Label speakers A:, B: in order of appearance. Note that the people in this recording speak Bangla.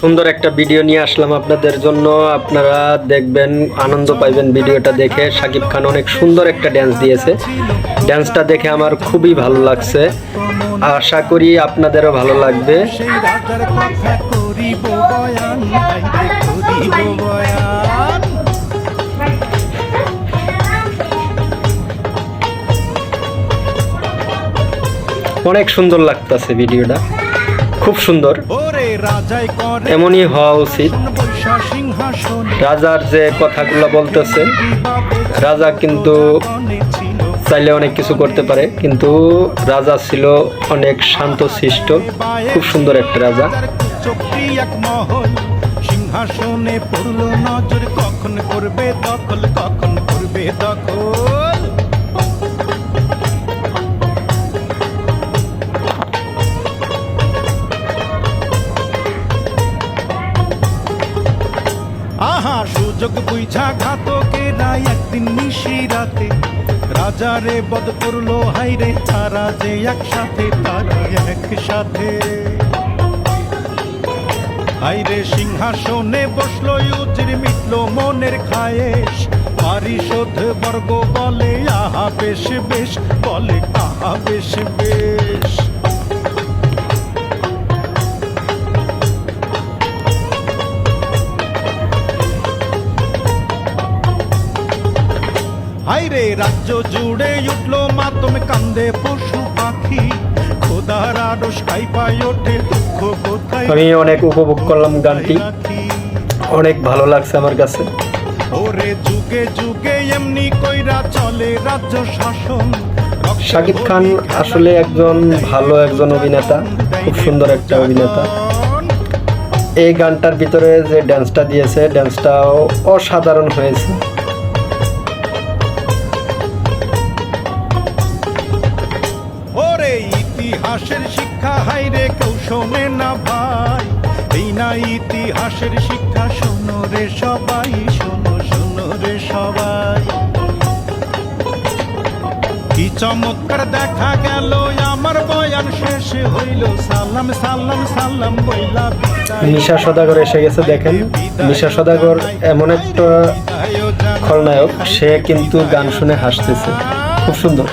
A: সুন্দর একটা ভিডিও নিয়ে আসলাম আপনাদের জন্য। আপনারা দেখবেন, আনন্দ পাইবেন ভিডিওটা দেখে। সাকিব খান অনেক সুন্দর একটা ড্যান্স দিয়েছে। ড্যান্সটা দেখে আমার খুবই ভালো লাগছে। আশা করি আপনাদেরও ভালো লাগবে। অনেক সুন্দর লাগতেছে ভিডিওটা খুব সুন্দর। এমনই হওয়া উচিত। রাজার যে কথাগুলো বলতেছে রাজা কিন্তু চাইলে অনেক কিছু করতে পারে কিন্তু রাজা ছিল অনেক শান্ত শিষ্ট খুব সুন্দর একটা রাজা।
B: সিংহাসনে পড়ল নজর কখন করবে দখল কখন করবে দখল? সুযোগ বুঝা ঘাতকেরা একদিন নিশি রাতে। রাজারে বধ করল হাইরে তারা যে একসাথে তারা একসাথে। হাইরে সিংহাসনে বসল, ইউজির মিটলো মনের খায়েশ। পারিশোধ বর্গ বলে, আহা বেশ বেশ, বলে আহা বেশ বেশ। হাইরে রাজ্য জুড়ে উঠল মাতম কান্দে পশু পাখি। খোদার আড়স কাইপাই ওঠে দুঃখ কোথায়
A: আমি অনেক উপভোগ করলাম গানটি। অনেক ভালো লাগছে আমার কাছে।
B: ওরে যুগে যুগে এমনি কইরা চলে রাজ্য শাসন।
A: শাকিব খান আসলে একজন ভালো একজন অভিনেতা খুব সুন্দর একটা অভিনেতা। এই গানটার ভিতরে যে ড্যান্সটা দিয়েছে ড্যান্সটাও অসাধারণ হয়েছে।
B: ইতিহাসের শিক্ষা হাইরে কেউ শোনে না ভাই। এই না ইতিহাসের শিক্ষা, শোনো রে সবাই, শোনো শোনো রে সবাই। কি চমৎকার দেখা গেল, আমার বয়ান শেষ হইল। সালাম সালাম সালাম বইলা
A: নিশা সদাগর এসে গেছে, দেখেন। নিশা সদাগর এমন একটা খলনায়ক, সে কিন্তু গান শুনে হাসতেছে। খুব সুন্দর।